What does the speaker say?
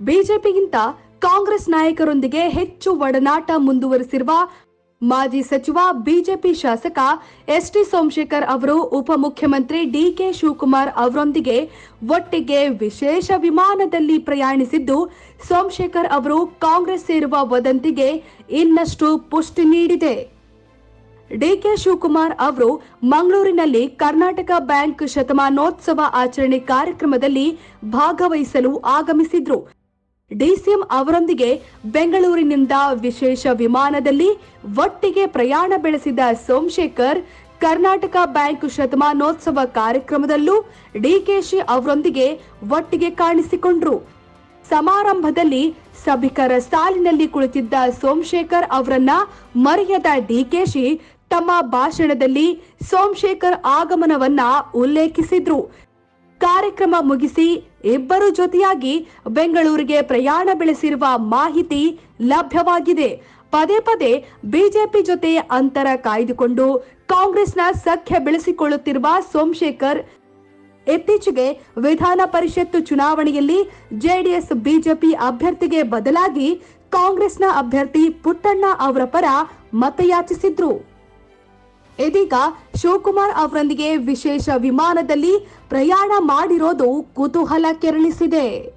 ಬಿಜೆಪಿಗಿಂತ ಕಾಂಗ್ರೆಸ್ ನಾಯಕರೊಂದಿಗೆ ಹೆಚ್ಚು ಒಡನಾಟ ಮುಂದುವರೆಸಿರುವ ಮಾಜಿ ಸಚಿವ ಬಿಜೆಪಿ ಶಾಸಕ ಎಸ್ ಟಿ ಸೋಮಶೇಖರ್ ಅವರು, ಉಪಮುಖ್ಯಮಂತ್ರಿ ಡಿಕೆ ಶಿವಕುಮಾರ್ ಅವರೊಂದಿಗೆ ಒಟ್ಟಿಗೆ ವಿಶೇಷ ವಿಮಾನದಲ್ಲಿ ಪ್ರಯಾಣಿಸಿದ್ದು, ಸೋಮಶೇಖರ್ ಅವರು ಕಾಂಗ್ರೆಸ್ ಸೇರುವ ವದಂತಿಗೆ ಇನ್ನಷ್ಟು ಪುಷ್ಟಿ ನೀಡಿದೆ. ಡಿಕೆ ಶಿವಕುಮಾರ್ ಅವರು ಮಂಗಳೂರಿನಲ್ಲಿ ಕರ್ನಾಟಕ ಬ್ಯಾಂಕ್ ಶತಮಾನೋತ್ಸವ ಆಚರಣೆ ಕಾರ್ಯಕ್ರಮದಲ್ಲಿ ಭಾಗವಹಿಸಲು ಆಗಮಿಸಿದ್ರು. ಡಿಸಿಎಂ ಅವರೊಂದಿಗೆ ಬೆಂಗಳೂರಿನಿಂದ ವಿಶೇಷ ವಿಮಾನದಲ್ಲಿ ಒಟ್ಟಿಗೆ ಪ್ರಯಾಣ ಬೆಳೆಸಿದ ಸೋಮಶೇಖರ್, ಕರ್ನಾಟಕ ಬ್ಯಾಂಕ್ ಶತಮಾನೋತ್ಸವ ಕಾರ್ಯಕ್ರಮದಲ್ಲೂ ಡಿಕೆಶಿ ಅವರೊಂದಿಗೆ ಒಟ್ಟಿಗೆ ಕಾಣಿಸಿಕೊಂಡ್ರು. ಸಮಾರಂಭದಲ್ಲಿ ಸಭಿಕರ ಸಾಲಿನಲ್ಲಿ ಕುಳಿತಿದ್ದ ಸೋಮಶೇಖರ್ ಅವರನ್ನ ಮರೆಯದ ಡಿಕೆಶಿ ತಮ್ಮ ಭಾಷಣದಲ್ಲಿ ಸೋಮಶೇಖರ್ ಆಗಮನವನ್ನ ಉಲ್ಲೇಖಿಸಿದ್ರು. ಕಾರ್ಯಕ್ರಮ ಮುಗಿಸಿ ಇಬ್ಬರು ಜೊತೆಯಾಗಿ ಬೆಂಗಳೂರಿಗೆ ಪ್ರಯಾಣ ಬೆಳೆಸಿರುವ ಮಾಹಿತಿ ಲಭ್ಯವಾಗಿದೆ. ಪದೇ ಪದೇ ಬಿಜೆಪಿ ಜೊತೆ ಅಂತರ ಕಾಯ್ದುಕೊಂಡು ಕಾಂಗ್ರೆಸ್ನ ಸಖ್ಯ ಬೆಳೆಸಿಕೊಳ್ಳುತ್ತಿರುವ ಸೋಮಶೇಖರ್ ಇತ್ತೀಚೆಗೆ ವಿಧಾನ ಪರಿಷತ್ತು ಚುನಾವಣೆಯಲ್ಲಿ ಜೆಡಿಎಸ್ ಬಿಜೆಪಿ ಅಭ್ಯರ್ಥಿಗೆ ಬದಲಾಗಿ ಕಾಂಗ್ರೆಸ್ನ ಅಭ್ಯರ್ಥಿ ಪುಟ್ಟಣ್ಣ ಅವರ ಪರ ಮತಯಾಚಿಸಿದ್ರು. ಇದೀಗ ಶಿವಕುಮಾರ್ ಅವರೊಂದಿಗೆ ವಿಶೇಷ ವಿಮಾನದಲ್ಲಿ ಪ್ರಯಾಣ ಮಾಡಿರೋದು ಕುತೂಹಲ ಕೆರಳಿಸಿದೆ.